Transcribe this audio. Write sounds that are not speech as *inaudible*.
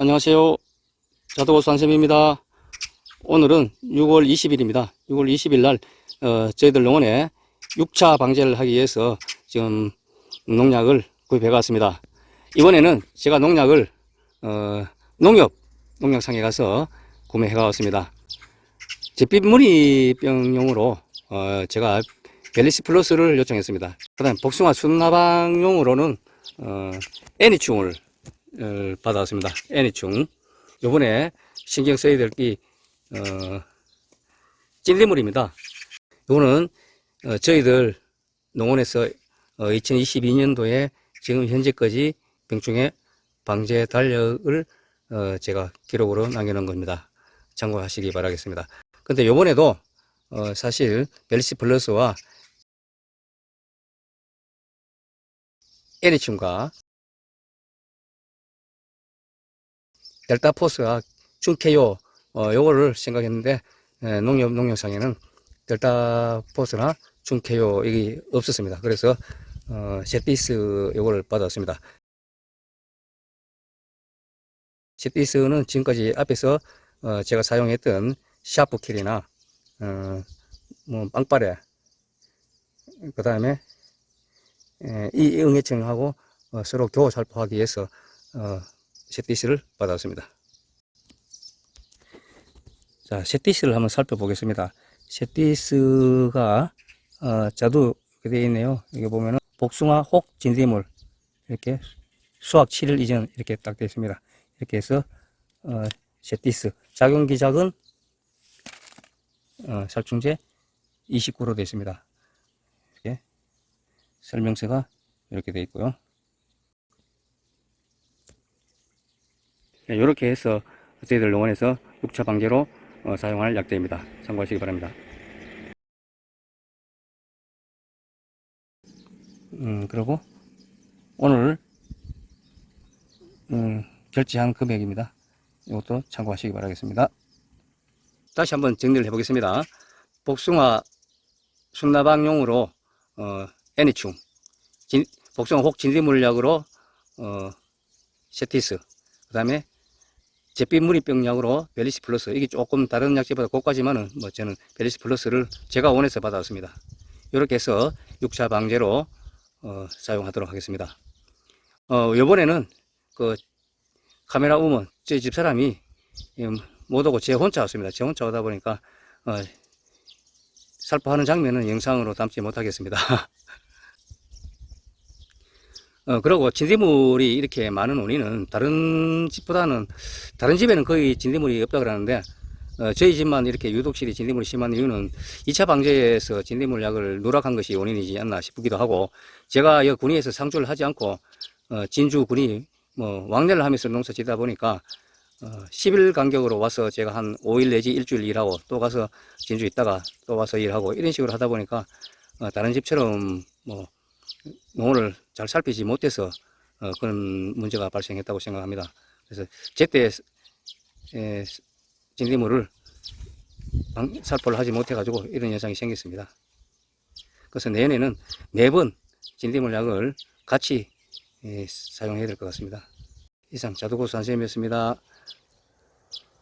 안녕하세요. 자도고 선생님입니다. 오늘은 6월 20일입니다. 6월 20일 날, 어, 저희들 농원에 6차 방제를 하기 위해서 지금 농약을 구입해 갔습니다. 이번에는 제가 농약을, 어, 농협, 농약상에 가서 구매해 가왔습니다. 제빛무늬병용으로, 어, 제가 벨리시 플러스를 요청했습니다. 그 다음 복숭아 순나방용으로는, 어, 애니충을 을 받아왔습니다. 애니충. 요번에 신경 써야 될 게, 어, 찔리물입니다. 요거는, 어, 저희들 농원에서, 어, 2022년도에 지금 현재까지 병충해 방제 달력을, 어, 제가 기록으로 남겨놓은 겁니다. 참고하시기 바라겠습니다. 근데 요번에도, 어, 사실, 벨시 플러스와 애니충과 델타 포스가 중케요 어, 요거를 생각했는데 에, 농협 농협상에는 델타 포스나 중케요 이게 없었습니다. 그래서 어, 제티스 요거를 받았습니다. 제티스는 지금까지 앞에서 어, 제가 사용했던 샤프킬이나 어, 뭐 빵빠레 그 다음에 이 응애청하고 어, 서로 교호 살포하기 위해서 어, 셋디스를 받았습니다. 자, 셋디스를 한번 살펴보겠습니다. 셋디스가 어, 자두 되어 있네요. 여기 보면은 복숭아 혹 진딧물 이렇게 수확 7일 이전 이렇게 딱 되어 있습니다. 이렇게 해서 어, 셋디스 작용 기작은 어, 살충제 29로 되어 있습니다. 이렇게 설명서가 이렇게 되어 있고요. 이렇게 해서 저희들 농원에서 6차 방제로 어, 사용할 약대입니다. 참고하시기 바랍니다. 음, 그리고 오늘 음, 결제한 금액입니다. 이것도 참고하시기 바라겠습니다. 다시 한번 정리를 해보겠습니다. 복숭아 순나방용으로 어, 애니충, 진, 복숭아 혹 진딧물약으로 어, 세티스, 그 다음에 잿빛무늬병약으로 벨리시 플러스 이게 조금 다른 약제보다 고가지만은 뭐 저는 벨리시 플러스를 제가 원해서 받아왔습니다. 이렇게 해서 6차 방제로 어, 사용하도록 하겠습니다. 어, 요번에는 그 카메라 우먼 제 집사람이 못 오고 제 혼자 왔습니다. 제 혼자 오다 보니까 어, 살포하는 장면은 영상으로 담지 못하겠습니다. *laughs* 어, 그리고 진딧물이 이렇게 많은 원인은 다른 집보다는, 다른 집에는 거의 진딧물이 없다 그러는데, 어, 저희 집만 이렇게 유독실이 진딧물이 심한 이유는 2차 방제에서 진딧물 약을 누락한 것이 원인이지 않나 싶기도 하고, 제가 여 군위에서 상주를 하지 않고, 어, 진주 군위, 뭐, 왕래를 하면서 농사 짓다 보니까, 어, 10일 간격으로 와서 제가 한 5일 내지 일주일 일하고, 또 가서 진주 있다가 또 와서 일하고, 이런 식으로 하다 보니까, 어, 다른 집처럼 뭐, 농어를 잘 살피지 못해서 어, 그런 문제가 발생했다고 생각합니다. 그래서 제때 에, 진딧물을 방, 살포를 하지 못해가지고 이런 현상이 생겼습니다. 그래서 내년에는 매번 진딧물 약을 같이 에, 사용해야 될 것 같습니다. 이상 자두고 선생님이었습니다.